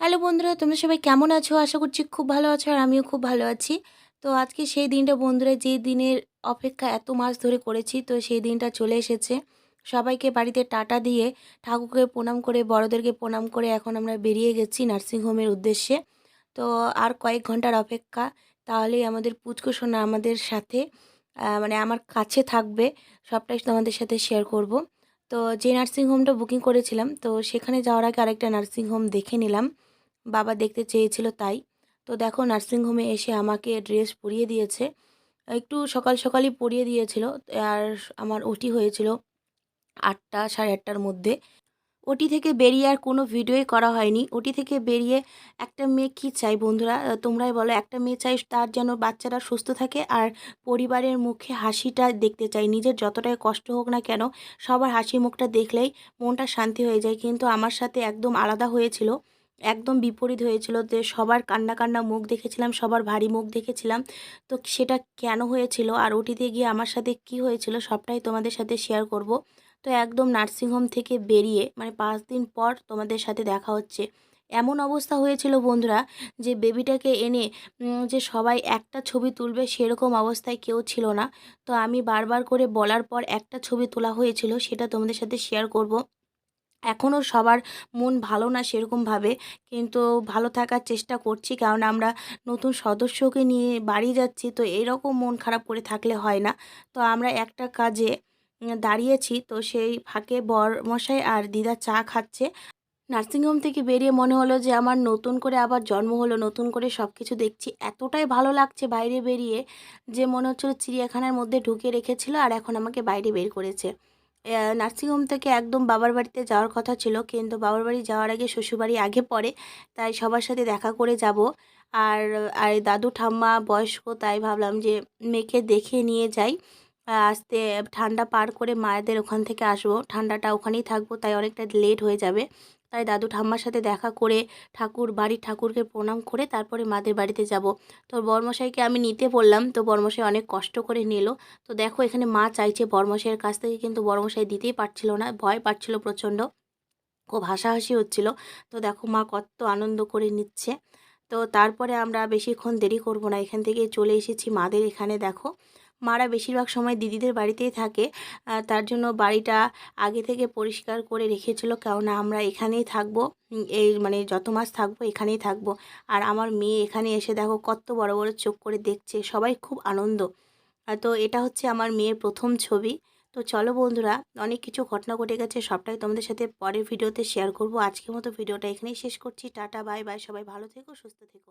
Hello বন্ধুরা, তোমরা সবাই কেমন আছো? আশা করছি খুব ভালো আছো আর আমিও খুব ভালো আছি। তো আজকে সেই দিনটা বন্ধুরা, যে দিনের অপেক্ষা এত মাস ধরে করেছি, তো সেই দিনটা চলে এসেছে। সবাইকে বাড়িতে টাটা দিয়ে ঠাকুরকে প্রণাম করে, বড়দেরকে প্রণাম করে এখন আমরা বেরিয়ে গেছি নার্সিংহোমের উদ্দেশ্যে। তো আর কয়েক ঘণ্টার অপেক্ষা, তাহলেই আমাদের পুচকু সোনা আমাদের সাথে মানে আমার কাছে থাকবে, সবটাই তোমাদের সাথে শেয়ার করব। তো যে নার্সিংহোমটা বুকিং করেছিলাম, তো সেখানে যাওয়ার আগে আরেকটা নার্সিংহোম দেখে নিলাম। বাবা দেখতে চেয়েছিল তাই। তো দেখো নার্সিংহোমে এসে আমাকে ড্রেস পরিয়ে দিয়েছে। একটু সকাল সকালই পরিয়ে দিয়েছিল। আর আমার ওটি হয়েছিল আটটা, সাড়ে আটটার মধ্যে। ওটি থেকে বেরিয়ে আর কোনো ভিডিওই করা হয়নি। ওটি থেকে বেরিয়ে একটা মেয়ে কী চাই বন্ধুরা? তোমরাই বলো, একটা মেয়ে চাই তার যেন বাচ্চারা সুস্থ থাকে আর পরিবারের মুখে হাসিটা দেখতে চাই। নিজের যতটাই কষ্ট হোক না কেন, সবার হাসি মুখটা দেখলেই মনটা শান্তি হয়ে যায়। কিন্তু আমার সাথে একদম আলাদা হয়েছিল। একদম বিপরীত হয়েছিল যে সবার কান্না কান্না মুখ দেখেছিলাম, সবার ভারী মুখ দেখেছিলাম। তো সেটা কেন হয়েছিল আর ওটিতে গিয়ে আমার সাথে কি হয়েছিল সবটাই তোমাদের সাথে শেয়ার করব। তো একদম নার্সিংহোম থেকে বেরিয়ে মানে পাঁচ দিন পর তোমাদের সাথে দেখা হচ্ছে। এমন অবস্থা হয়েছিল বন্ধুরা যে বেবিটাকে এনে যে সবাই একটা ছবি তুলবে সেরকম অবস্থায় কেউ ছিল না। তো আমি বারবার করে বলার পর একটা ছবি তোলা হয়েছিল সেটা তোমাদের সাথে শেয়ার করব। এখনও সবার মন ভালো না সেরকমভাবে। কিন্তু ভালো থাকার চেষ্টা করছি, কারণ আমরা নতুন সদস্যকে নিয়ে বাড়ি যাচ্ছি, তো এরকম মন খারাপ করে থাকলে হয় না। তো আমরা একটা কাজে দাঁড়িয়েছি, তো সেই ফাঁকে বর মশাই আর দিদা চা খাচ্ছে। নার্সিংহোম থেকে বেরিয়ে মনে হলো যে আমার নতুন করে আবার জন্ম হলো, নতুন করে সব কিছু দেখছি। এতটাই ভালো লাগছে বাইরে বেরিয়ে যে মনে হচ্ছিল চিড়িয়াখানার মধ্যে ঢুকে রেখেছিল আর এখন আমাকে বাইরে বের করেছে। নার্সিংহোম থেকে একদম বাবার বাড়িতে যাওয়ার কথা ছিল, কিন্তু বাবার বাড়ি যাওয়ার আগে শ্বশুরবাড়ি আগে পড়ে, তাই সবার সাথে দেখা করে যাব। আর আর দাদু ঠাম্মা বয়স্ক, তাই ভাবলাম যে মেয়েকে দেখে নিয়ে যাই। আসতে ঠান্ডা পার করে মায়েদের ওখান থেকে আসব। ঠান্ডাটা ওখানেই থাকব, তাই অনেকটা লেট হয়ে যাবে। তাই দাদু ঠাম্মার সাথে দেখা করে ঠাকুর বাড়ির ঠাকুরকে প্রণাম করে তারপরে মাদের বাড়িতে যাব। তো বরমশাইকে আমি নিতে বললাম, তো বর্মশাই অনেক কষ্ট করে নিল। তো দেখো এখানে মা চাইছে বরমশাইয়ের কাছ থেকে, কিন্তু বরমশাই দিতেই পারছিল না, ভয় পাচ্ছিল প্রচণ্ড। খুব হাসাহাসি হচ্ছিল। তো দেখো মা কত আনন্দ করে নিচ্ছে। তো তারপরে আমরা বেশিক্ষণ দেরি করব না, এখান থেকে চলে এসেছি মাদের এখানে, দেখো। মারা বেশিরভাগ সময় দিদিদের বাড়িতেই থাকে। তার জন্য বাড়িটা আগে থেকে পরিষ্কার করে রেখেছিল। কেননা আমরা এখানেই থাকব এই মানে যত মাস থাকব এখানেই থাকব। আর আমার মেয়ে এখানে এসে দেখো কত বড় বড় চোখ করে দেখছে, সবাই খুব আনন্দ। তো এটা হচ্ছে আমার মেয়ের প্রথম ছবি। তো চলো বন্ধুরা, অনেক কিছু ঘটনা ঘটে গেছে, সবটাই তোমাদের সাথে পরের ভিডিওতে শেয়ার করব। আজকের মতো ভিডিওটা এখানেই শেষ করছি। টাটা বাই বাই সবাই ভালো থেকো, সুস্থ থেকো।